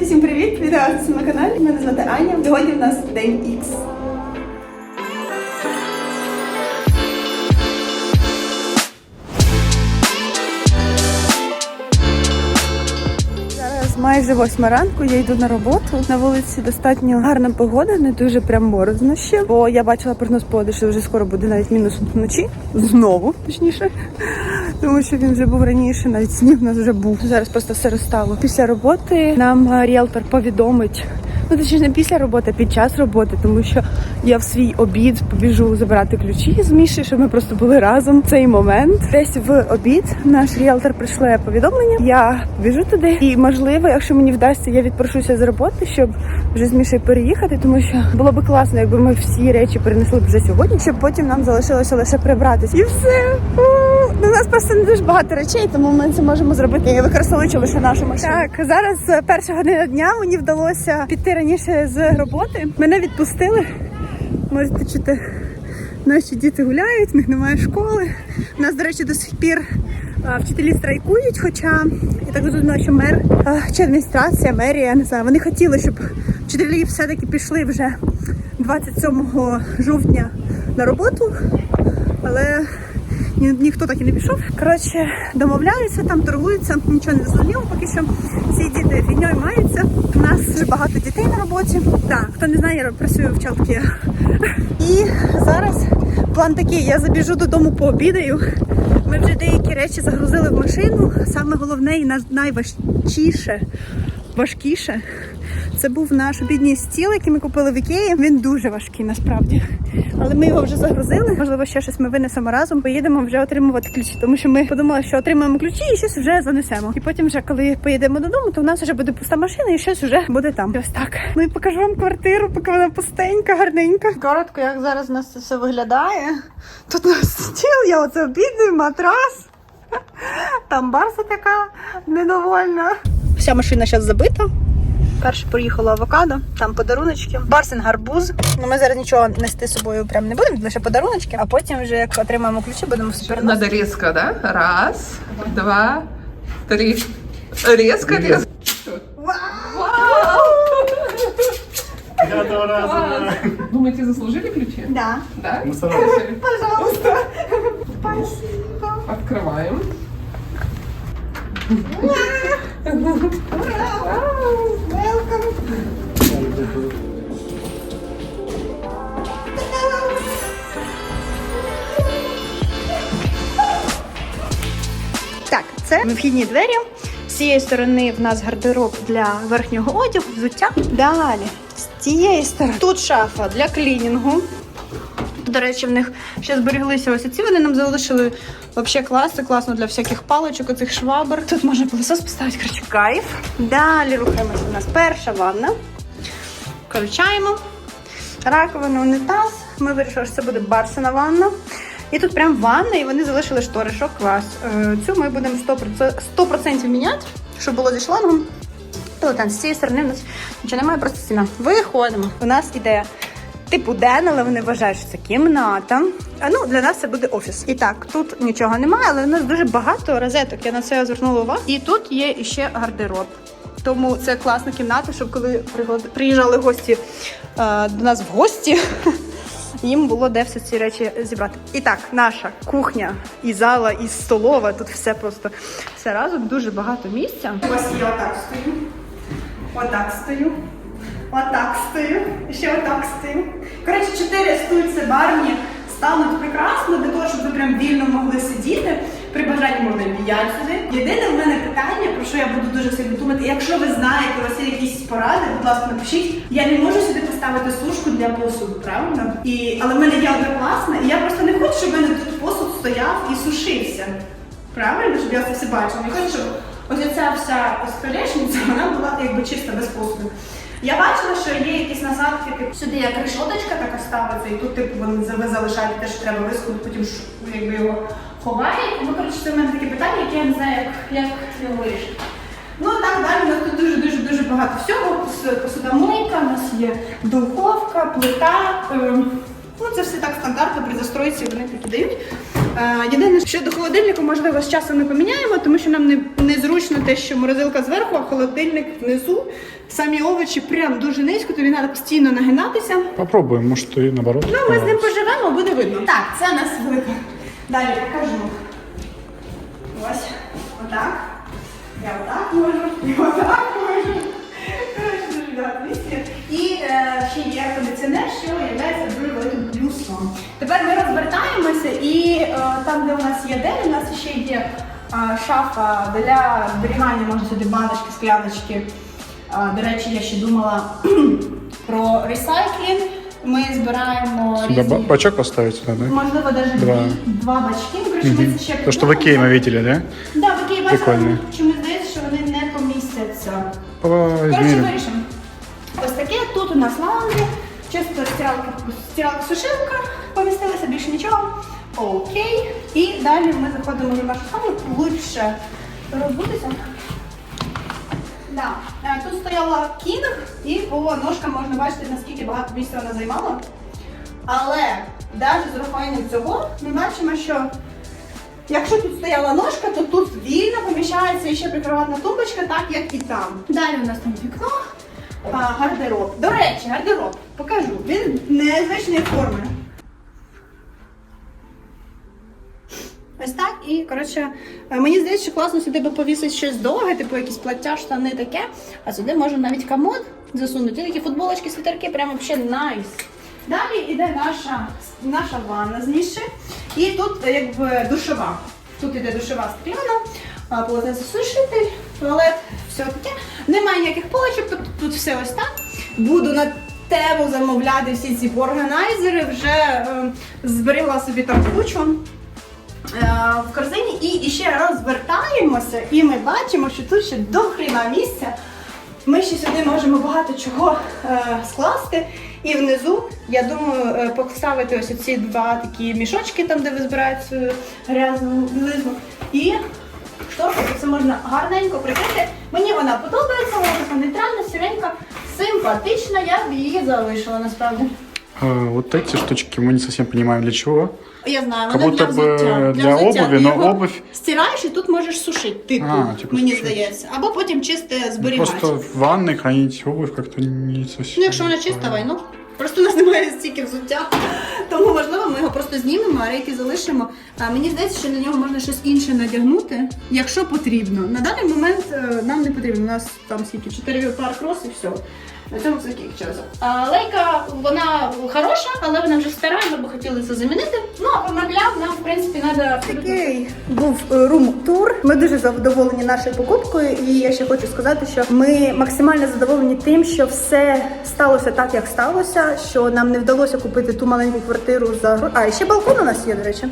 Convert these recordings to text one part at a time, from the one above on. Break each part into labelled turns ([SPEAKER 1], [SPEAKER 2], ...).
[SPEAKER 1] Всім привіт! Вітаю вас на каналі. Мене звати Аня. Сьогодні в нас день Х. майже восьма ранку. Я йду на роботу. На вулиці достатньо гарна погода, не дуже прям морозно ще. Бо я бачила прогноз погоди, що вже скоро буде навіть мінус вночі. Знову точніше. Тому що він вже був раніше, навіть сніг у нас вже був. Зараз просто все розстало. Після роботи нам ріелтор повідомить. Ну, точніше, не після роботи, а під час роботи, тому що я в свій обід побіжу забирати ключі з Міші, щоб ми просто були разом в цей момент. Десь в обід наш ріелтор прийшле повідомлення. Я біжу туди, і можливо, якщо мені вдасться, я відпрошуся з роботи, щоб вже з Мішею переїхати, тому що було би класно, якби ми всі речі перенесли б вже сьогодні, щоб потім нам залишилося лише прибратися. І все. Ну, У нас просто не дуже багато речей, тому ми це можемо зробити, і використовуючи лише нашу машину. Так, зараз е, перша година дня. Мені вдалося піти раніше з роботи. Мене відпустили. Можете чути, наші діти гуляють, в них немає школи. У нас, до речі, до сих пір вчителі страйкують, хоча я так розумію, що мер а, чи адміністрація, мерія, не знаю, вони хотіли, щоб вчителі все-таки пішли вже 27 жовтня на роботу, але ні, ніхто так і не пішов. Коротше, домовляються, там торгуються, нічого не зрозуміло, поки що ці діти фігньою маються. У нас багато дітей на роботі. Так, хто не знає, я працюю в чалтки. І зараз план такий: я забіжу додому пообідаю. Ми вже деякі речі загрузили в машину. Саме головне і найважчіше, важкіше. Це був наш обідній стіл, який ми купили в Ікеї. Він дуже важкий насправді. Але ми його вже загрузили. Можливо, ще щось ми винесемо разом. Поїдемо вже отримувати ключі, тому що ми подумали, що отримаємо ключі і щось вже занесемо. І потім, вже коли поїдемо додому, то у нас вже буде пуста машина і щось вже буде там. Ось так. Ну і покажу вам квартиру, поки вона пустенька, гарненька. Коротко, як зараз у нас це все виглядає. Тут у нас стіл, я оце обідаю, матрас. Там барса така недовольна. Вся машина зараз забита. Перше поїхало авокадо, там подаруночки. Барсин гарбуз. Ну ми зараз нічого нести з собою прям не будемо, лише подаруночки, а потім вже як отримаємо ключі, будемо все переносити.
[SPEAKER 2] Надо резко, да? Раз, два, три. Резко, резко.
[SPEAKER 3] Пятого раза.
[SPEAKER 2] Думаете, заслужили ключи?
[SPEAKER 1] Да.
[SPEAKER 2] Да?
[SPEAKER 3] Мы старались.
[SPEAKER 1] Пожалуйста. Спасибо.
[SPEAKER 2] Открываем.
[SPEAKER 1] Так, це вхідні двері. З цієї сторони в нас гардероб для верхнього одягу, взуття. Далі, з цієї сторони тут шафа для клінінгу. До речі, в них ще збереглися ось ці. Вони нам залишили взагалі класи, класно для всяких паличок, оцих швабр. Тут можна пилосос поставити, коротше, кайф. Далі рухаємося. У нас перша ванна. Включаємо. Раковина, унітаз. Ми вирішили, що це буде барсина ванна. І тут прям ванна, і вони залишили штори, що клас. Е, Цю ми будемо 100%, 100% міняти, щоб було зі шлангом. Пелотан, з цієї сторони у нас нічого немає, просто стіна. Виходимо. У нас іде типу ден, але вони вважають, що це кімната. А ну для нас це буде офіс. І так, тут нічого немає, але у нас дуже багато розеток. Я на це звернула увагу. І тут є іще гардероб. Тому це класна кімната, щоб коли приїжджали гості е, до нас в гості. Їм було де все ці речі зібрати. І так, наша кухня, і зала, і столова. Тут все просто все разом, дуже багато місця. Ось я отак стою. Отак стою. Отак стою. Ще отак стою. Коротше, чотири стульці барні стануть прекрасно для того, щоб ви прям вільно могли сидіти. При бажанні можна п'ять сюди. Єдине в мене питання, про що я буду дуже сильно думати. Якщо ви знаєте, у вас є якісь поради, будь ласка, напишіть. Я не можу сюди поставити сушку для посуду, правильно? І, але в мене є одна класна, і я просто не хочу, щоб в мене тут посуд стояв і сушився. Правильно, щоб я це все бачила. Я хочу, щоб ось ця вся столешниця, вона була якби чиста без посуду. Я бачила, що є якісь насадки, типу, сюди як решоточка така ставиться, і тут типу ви залишаєте те, що треба висунути, потім ш- якби його ховаєте. Ну, коротше, це в мене таке питання, яке я не знаю, як, як його вирішити. Ну так далі, у нас тут дуже дуже дуже багато всього. Пос- Посудомийка, у нас є духовка, плита. ем, Ну це все так стандартно при застройці вони такі дають. Е, Єдине, що до холодильнику, можливо, з часом не поміняємо, тому що нам не, незручно те, що морозилка зверху, а холодильник внизу. Самі овочі прям дуже низько, тобі треба постійно нагинатися.
[SPEAKER 3] Попробуємо, може то і наоборот.
[SPEAKER 1] Ну, ми з ним поживемо, буде видно. Так, це у нас велика. Далі покажу. І е, там, де у нас є дель, у нас ще є е, шафа для зберігання, можна сюди баночки, скляночки. Е, до речі, я ще думала про ресайклінг. Ми збираємо різні
[SPEAKER 3] бачок поставить сюда, да?
[SPEAKER 1] Можливо, навіть
[SPEAKER 3] Два.
[SPEAKER 1] два, бачки. Ми це ще
[SPEAKER 3] То, что в Икее мы видели, да?
[SPEAKER 1] Да, в Ікеї бачили, чому здається, що вони не помістяться.
[SPEAKER 3] Возьмем.
[SPEAKER 1] вирішимо. Ось таке. Тут у нас лаундрі, чисто стиралка, стиралка сушилка помістилася, більше нічого. Окей. І далі ми заходимо в нашу спальню, лучше розбутися. Да. Е, Тут стояла кінг, і по ножкам можна бачити, наскільки багато місця вона займала. Але навіть з урахуванням цього ми бачимо, що якщо тут стояла ножка, то тут вільно поміщається ще прикроватна тумбочка, так як і там. Далі у нас там вікно, а, гардероб. До речі, гардероб покажу. Він незвичної форми. Ось так, і коротше, е, мені здається, що класно сюди би повісити щось довге, типу якісь плаття, штани таке. А сюди можна навіть комод засунути. Такі футболочки, світерки, прямо взагалі найс. Далі йде наша, наша ванна з ніші. І тут е, якби душова. Тут іде душова стріляна, полотенцесушитель, туалет, все таке. Немає ніяких полочок, тут, тут все ось так. Буду на тему замовляти всі ці органайзери, вже е, зберегла собі там кучу в корзині і, ще розвертаємося, і ми бачимо, що тут ще до хріна місця. Ми ще сюди можемо багато чого е, скласти. І внизу, я думаю, е, поставити ось ці два такі мішочки, там, де ви збираєте свою грязну білизну. І шторку це можна гарненько прикрити. Мені вона подобається, вона така нейтральна, сіренька, симпатична, я б її залишила насправді
[SPEAKER 3] А, вот эти штучки мы не совсем понимаем для чего.
[SPEAKER 1] Я знаю,
[SPEAKER 3] Как
[SPEAKER 1] вона
[SPEAKER 3] будто
[SPEAKER 1] для
[SPEAKER 3] бы
[SPEAKER 1] взуття.
[SPEAKER 3] для
[SPEAKER 1] взуття.
[SPEAKER 3] обуви,
[SPEAKER 1] Ти
[SPEAKER 3] но
[SPEAKER 1] його
[SPEAKER 3] обувь-
[SPEAKER 1] стираєш і тут можеш сушити, типу,
[SPEAKER 3] А, типу
[SPEAKER 1] мені
[SPEAKER 3] сушити.
[SPEAKER 1] здається. Або потім чисте зберігати.
[SPEAKER 3] Просто в ванной хранить обувь как-то не совсем.
[SPEAKER 1] Ну, якщо вона чиста, вайно. Просто у нас немає стільки взуття. Тому можливо ми його просто знімемо, а рейки залишимо. А мені здається, що на нього можна щось інше надягнути, якщо потрібно. На даний момент е, нам не потрібно. У нас там скільки чотири пар крос і все. На цьому закінчилося. А лейка вона хороша, але вона вже стара, ми б хотіли це замінити. Ну а по нам в принципі треба Такий був рум-тур. Ми дуже задоволені нашою покупкою, і я ще хочу сказати, що ми максимально задоволені тим, що все сталося так, як сталося. Що нам не вдалося купити ту маленьку квартиру за А і ще балкон у нас є, до речі.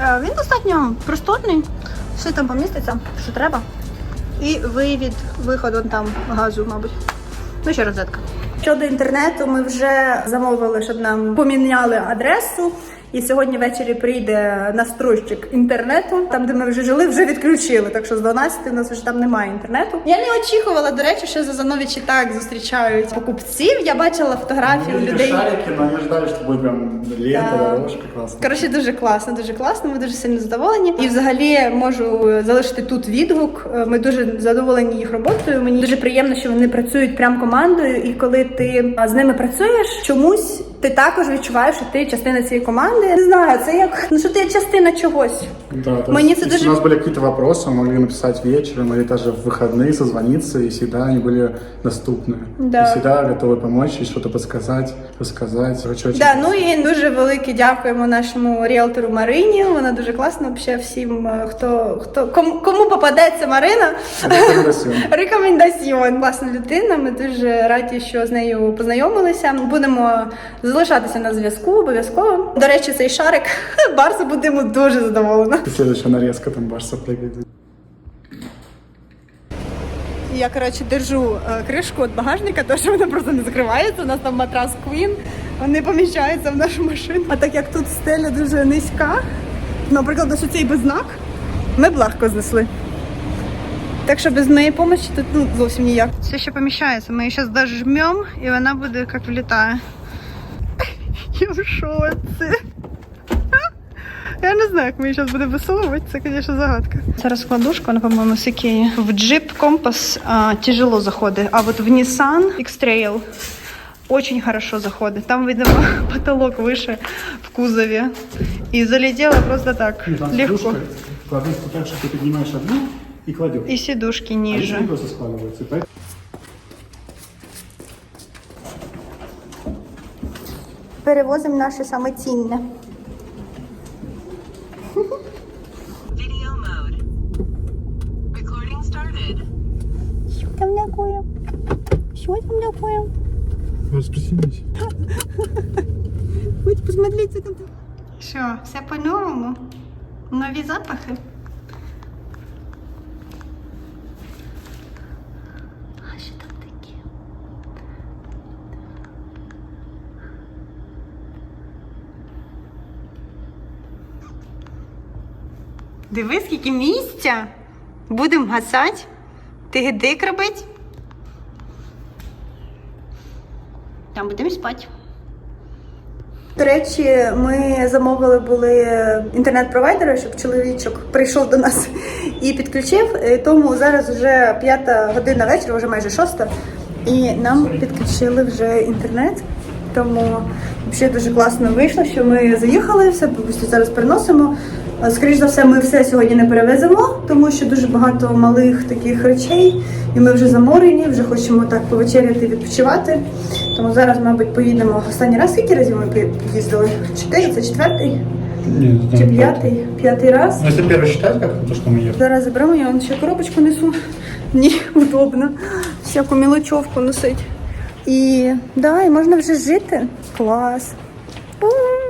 [SPEAKER 1] Е, Він достатньо просторний, все там поміститься, що треба. І вивід, виход вон там газу, мабуть. Ну, ще розетка. Щодо інтернету, ми вже замовили, щоб нам поміняли адресу. І сьогодні ввечері прийде настройщик інтернету. Там, де ми вже жили, вже відключили. Так що з 12 у нас вже там немає інтернету. Я не очікувала, до речі, що за Зазановичі так зустрічають покупців. Я бачила фотографії людей.
[SPEAKER 3] шарики, но не ждали, что будет прям лето,
[SPEAKER 1] Да.
[SPEAKER 3] дорожка классно.
[SPEAKER 1] Коротше, дуже класно, дуже класно. Ми дуже сильно задоволені. І взагалі можу залишити тут відгук. Е, Ми дуже задоволені їх роботою. Мені дуже приємно, що вони працюють прям командою. І коли ти з ними працюєш, чомусь ти також відчуваєш, що ти частина цієї команди. Не знаю, це як ну що ти частина чогось.
[SPEAKER 3] Да, то
[SPEAKER 1] Мне
[SPEAKER 3] есть,
[SPEAKER 1] это
[SPEAKER 3] если
[SPEAKER 1] даже-
[SPEAKER 3] у нас были какие-то вопросы, мы могли написать вечером или даже в выходные, созвониться, и всегда они были доступны.
[SPEAKER 1] Да.
[SPEAKER 3] И всегда готовы помочь и что-то подсказать, рассказать. Короче, очень
[SPEAKER 1] Да, ну і дуже велике дякуємо нашому ріелтору Марині. Вона дуже класна. Взагалі всім, е, хто хто кому, кому попадеться Марина.
[SPEAKER 3] Рекомендаціон.
[SPEAKER 1] Рекомендаціон. Класна людина. Ми дуже раді, що з нею познайомилися. Будемо залишатися на зв'язку обов'язково. До речі, цей шарик Барса будемо дуже задоволена.
[SPEAKER 3] И следующая нарезка там Барса прыгает.
[SPEAKER 1] Я коротше держу е, кришку від багажника, тому що вона просто не закривається. У нас там матрас Queen, не поміщається в нашу машину. А так як тут стеля дуже низька, наприклад, ось цей беззнак, ми б легко знесли. Так що без моєї допомоги тут ну, зовсім ніяк. Все ще поміщається. Ми її зараз дожмемо і вона буде як влітає. Я в шоці. Я не знаю, як мені зараз буде висовувати, це, звісно, загадка. Це розкладушка, вона, по-моєму, з Ікеї. В Jeep Compass а, тяжело заходить, а от в Nissan X-Trail очень хорошо заходит. Там, видимо, потолок выше в кузове. И залетела просто так, легко.
[SPEAKER 3] Кладешь так, что ты поднимаешь одну и кладешь.
[SPEAKER 1] И сидушки
[SPEAKER 3] А
[SPEAKER 1] ниже.
[SPEAKER 3] если просто складывается. Поэтому
[SPEAKER 1] Перевозимо наше саме цінне. Що там такое? Що там такое?
[SPEAKER 3] Распрямись.
[SPEAKER 1] Хоть посмотрите там. Що, все по-новому? Нові запахи? Диви, скільки місця. Будемо гасати. Ти гидик робить. Там будемо спати. До речі, ми замовили були інтернет-провайдера, щоб чоловічок прийшов до нас і підключив. Е, Тому зараз вже п'ята година вечора, вже майже шоста, і нам підключили вже інтернет. Тому взагалі дуже класно вийшло, що ми заїхали, все повністю зараз переносимо. Скоріше за все, ми все сьогодні не перевеземо, тому що дуже багато малих таких речей, і ми вже заморені, вже хочемо так повечеряти, відпочивати. Тому зараз, мабуть, поїдемо останній раз. Скільки разів ми їздили? Чотири, це четвертий
[SPEAKER 3] Нет,
[SPEAKER 1] чи п'ятий? П'ятий раз.
[SPEAKER 3] Ну, если первый считать, как то, что мы ехали.
[SPEAKER 1] Зараз заберемо, я вам ще коробочку несу. Ні, удобно. Всяку мілочовку носить. І да, і можна вже жити. Клас.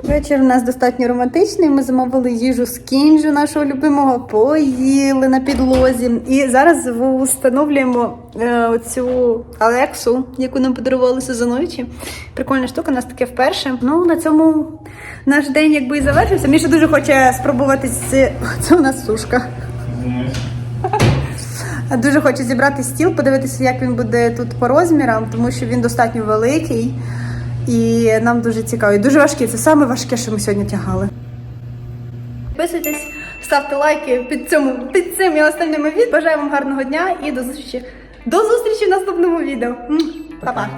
[SPEAKER 1] Вечір у нас достатньо романтичний. Ми замовили їжу з кінжу нашого любимого, поїли на підлозі. І зараз встановлюємо е, цю Алексу, яку нам подарували Сезоновичі. Прикольна штука, у нас таке вперше. Ну, на цьому наш день якби і завершився. Міша дуже хоче спробувати це. Це у нас сушка. Дуже хочу зібрати стіл, подивитися, як він буде тут по розмірам, тому що він достатньо великий і нам дуже цікаво. І дуже важкі. Це саме важке, що ми сьогодні тягали. Підписуйтесь, ставте лайки під цьому під цим і останніми відео. Бажаю вам гарного дня і до зустрічі. До зустрічі в наступному відео. Па-па!